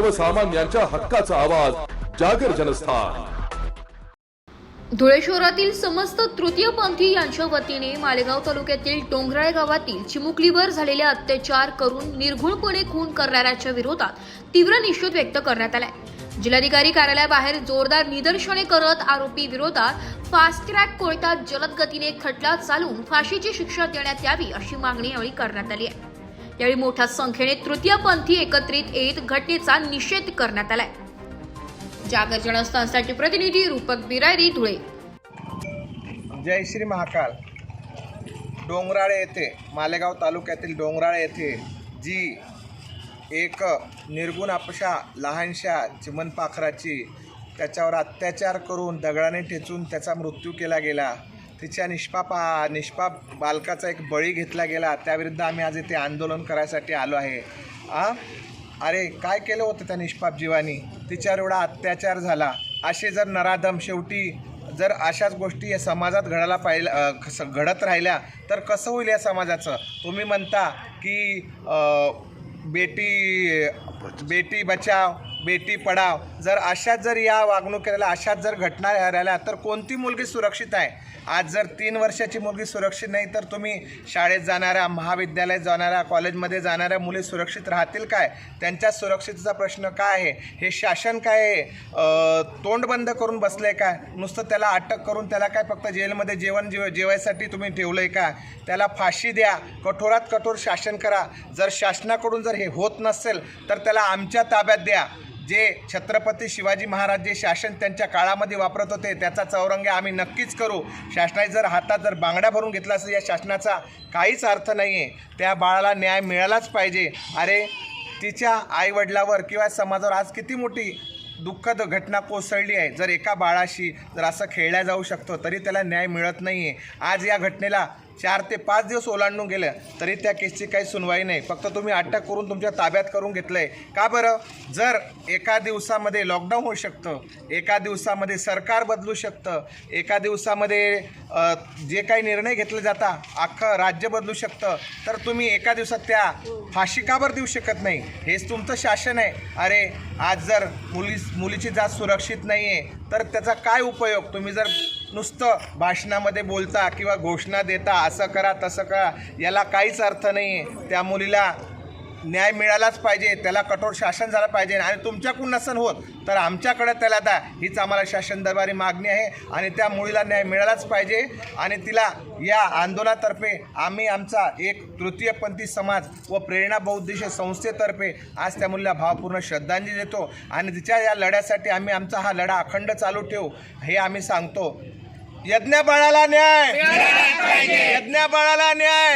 सर्वसामान्यांच्या हक्काचा आवाज जागर जनस्थान. धुळे शहरातील समस्त तृतीयपंथी यांच्या वतीने मालेगाव तालुक्यातील डोंगराळे गावातील चिमुकलीवर झालेल्या अत्याचार करून निर्घुणपणे खून करणाऱ्याच्या विरोधात तीव्र निषेध व्यक्त करण्यात आलाय. जिल्हाधिकारी कार्यालयाबाहेर जोरदार निदर्शने करत आरोपी विरोधात फास्ट ट्रॅक कोर्टात जलद गतीने खटला चालवून फाशीची शिक्षा देण्यात यावी अशी मागणी यावेळी करण्यात आली आहे. यावेळी मोठ्या संख्येने तृतीयपंथी एकत्रित येत घटनेचा निषेध करण्यात आलाय. जागर जनस्थानसाठी प्रतिनिधी रूपक बिरारी धुळे. जय श्री महाकाल. डोंगराळे येथे मालेगाव तालुक्यातील डोंगराळे येथे जी एक निर्गुण अपशा लहानशा चिमनपाखराची त्याच्यावर अत्याचार करून दगडाने ठेचून त्याचा मृत्यू केला गेला. तिच्या निष्पापा निष्पाप बालकाचा एक बळी घेतला गेला. त्याविरुद्ध आम्ही आज इथे आंदोलन करायसाठी आलो आहे. आ? अरे काय केलं होतं त्या निष्पाप जीवानी? तिच्यावर एवढा अत्याचार झाला. असे जर नराधम शेवटी जर अशाच गोष्टी या समाजात घडायला पाहिलं घडत राहिल्या तर कसं होईल या समाजाचं? तुम्ही म्हणता की बेटी बेटी बचाव बेटी पडाव जर अशाच जर या वागणुकीला अशाच जर घटना राहिल्या तर कोणती मुलगी सुरक्षित आहे? आज जर तीन वर्षाची मुलगी सुरक्षित नाही तर तुम्ही शाळेत जाणाऱ्या महाविद्यालयात जाणाऱ्या कॉलेजमध्ये जाणाऱ्या मुली सुरक्षित राहतील काय? त्यांच्या सुरक्षितचा प्रश्न काय आहे? हे शासन काय आहे तोंड बंद करून बसलं आहे काय नुसतं त्याला अटक करून त्याला काय फक्त जेलमध्ये जेवण जेव जेवायसाठी तुम्ही ठेवलं आहे का? त्याला फाशी द्या. कठोरात कठोर शासन करा. जर शासनाकडून जर हे होत नसेल तर त्याला आमच्या ताब्यात द्या. जे छत्रपती शिवाजी महाराज जे शासन त्यांच्या काळामध्ये वापरत होते त्याचा चौरंग आम्ही नक्कीच करू. शासनाने जर हातात जर बांगड्या भरून घेतला असेल या शासनाचा काहीच अर्थ नाही आहे त्या बाळाला न्याय मिळालाच पाहिजे. अरे तिच्या आईवडिलावर किंवा समाजावर आज किती मोठी दुःखद घटना कोसळली आहे. जर एका बाळाशी जर असं खेळल्या जाऊ शकतो तरी त्याला न्याय मिळत नाही आहे आज या घटनेला चार ते पाच दिवस ओलांडून गेलं तरी त्या केसची काही सुनवाई नाही. फक्त तुम्ही अटक करून तुमच्या ताब्यात करून घेतलं आहे का बरं? जर एका दिवसामध्ये लॉकडाऊन होऊ शकतं एका दिवसामध्ये सरकार बदलू शकतं एका दिवसामध्ये जे काही निर्णय घेतले जाता अख्खं राज्य बदलू शकतं तर तुम्ही एका दिवसात त्या फाशी का बरं देऊ शकत नाही. हेच तुमचं शासन आहे. अरे आज जर मुली मुलीची जात सुरक्षित नाही आहे तर त्याचा काय उपयोग? तुम्ही जर नुसतं भाषणामध्ये बोलता किंवा घोषणा देता असं करा तसं करा. याला काहीच अर्थ नाही आहे त्या मुलीला न्याय मिळालाच पाहिजे. त्याला कठोर शासन झालं पाहिजे. आणि तुमच्याकडून नसन होत तर आमच्याकडे त्याला द्या. हीच आम्हाला शासन दरबारी मागणी आहे. आणि त्या मुलीला न्याय मिळालाच पाहिजे. आणि तिला या आंदोलनातर्फे आम्ही आमचा एक तृतीयपंथी समाज व प्रेरणा बहुद्देशीय संस्थेतर्फे आज त्या मुलीला भावपूर्ण श्रद्धांजली देतो. आणि तिच्या या लढ्यासाठी आम्ही आमचा हा लढा अखंड चालू ठेवू. हे आम्ही सांगतो. यज्ञ बळाला न्याय. यज्ञ बळाला न्याय.